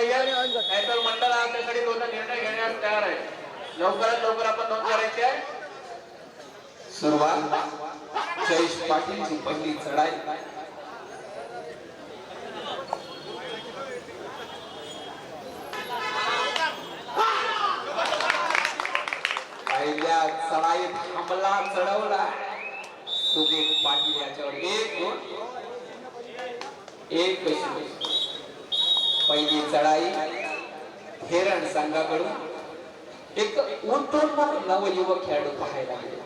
नाहीये. नाहीतर मंडळ आपल्याकडे दोन निर्णय घेण्यास तयार आहे. लवकरात लवकर आपण नोंद करायची आहे. सुरुवात. जयेश पाटीलची पहिली चढाई. पहिल्या चढाईत हमला चढवला. सुदीप पाटील याच्यावर एक दोन. एक पैसे. पहिली चढाई हेरण संघाकडून एक उठून नवयुवक खेळाडू पाहायला मिळेल.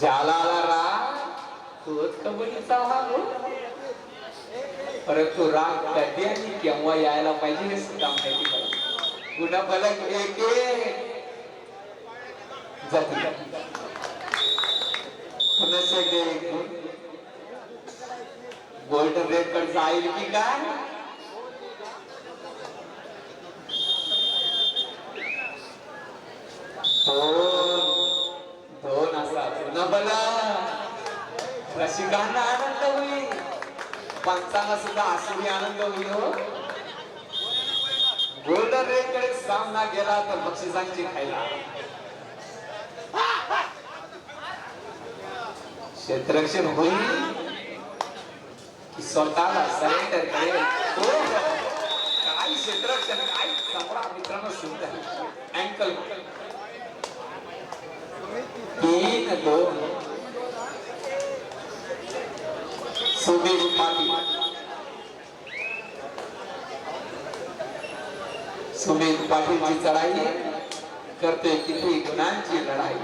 जालाला राग तोच कबड्डीचा भाग परंतु राग कधी आणि केव्हा यायला पाहिजे हे सुद्धा माहिती मला फलक एक एक जाती एक गुण. गोल्डन रेडकडे जाईल की काय? दोन. दोन असा. पुन्हा बला रसिकांना आनंद होईल. पंचांना सुद्धा आसुरी आनंद होईल हो. गोल्डन रेडकडे सामना गेला तर बक्षिसांची खायला. क्षेत्ररक्षण होईल. स्वतःला सरेंडर करेल. तो काय क्षेत्ररक्षण काय सम्राट मित्रांनो सुंदर अँकल तीन दोन. सुबीर. पाटील पाटीलची चढाई करते किती गुणांची लढाई.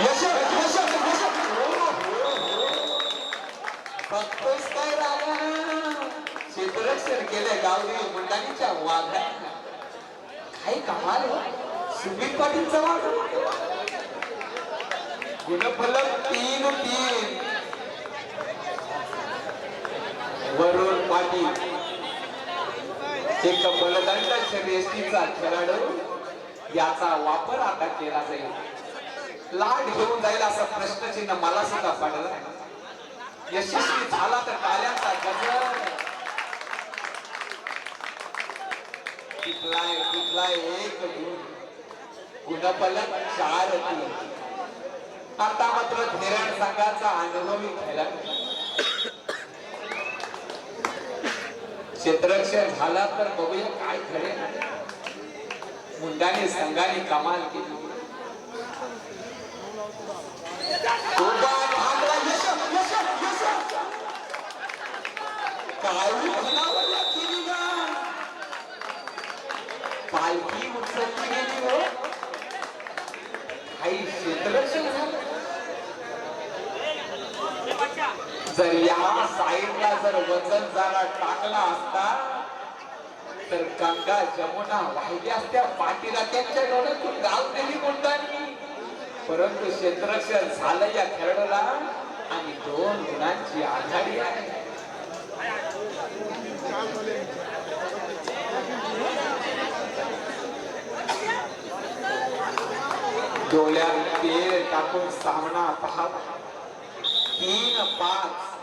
यश काय रागा क्षेत्ररक्षण केले गावरी मुंडाणीच्या वाघा काही कमाल हो. पाटीलचा वाघ. गुणफलक तीन तीन. वरुण पाटील. एक बलदंड शर्यतीचा खेळाडू. याचा वापर आता केला जाईल. लाड घेऊन जाईल असा प्रश्नचिन्ह मला सुद्धा पडला. यशस्वी झाला तर टाळ्यांचा गजर. टिकलाय टिकलाय एक गुणपलक चार तीन आता मात्र धीरण संघाचा अनुभवी खेळा क्षेत्ररक्षण झाला तर बघूया काय खरे मुंडाने संघाने कमाल केली. पालखी उचलली गेली हो. काही क्षेत्ररक्षण झालं जर या साईडला जर वजन जरा टाकला असता तर गंगा जमुना वाहिल्या असत्या पाठीला त्यांच्या डोळ्यातून गाव दिली मुंडांनी. परंतु क्षेत्रक्षण झालं या खेळाडूला आणि दोन गुणांची आघाडी आहे. डोळ्यात तेल टाकून सामना पहा. तीन पाच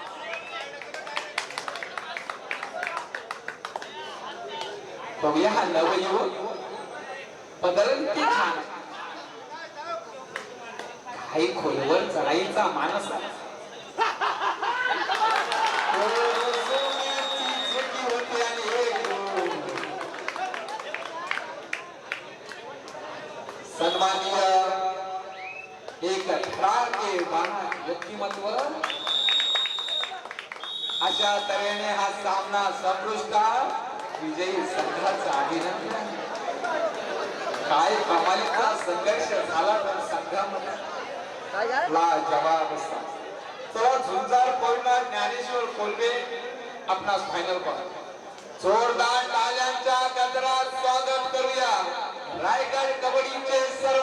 बघूया हा नवयुवक बदलून ती छान काही खोलवर चढाईचा मानस आहे. व्यक्तिमत्व. अशा तऱ्हेने हा सामना संपृष्टा. विजयी संघाचा अभिनंदन. काय कमालीचा संघर्ष झाला तर संघामध्ये. ला जवाब असता चला झुंजार पळणार ज्ञानेश्वर कोलबे आपणास फायनल करा जोरदार टाळ्यांच्या गजरात स्वागत करूया. रायगड कबड्डीचे सर्व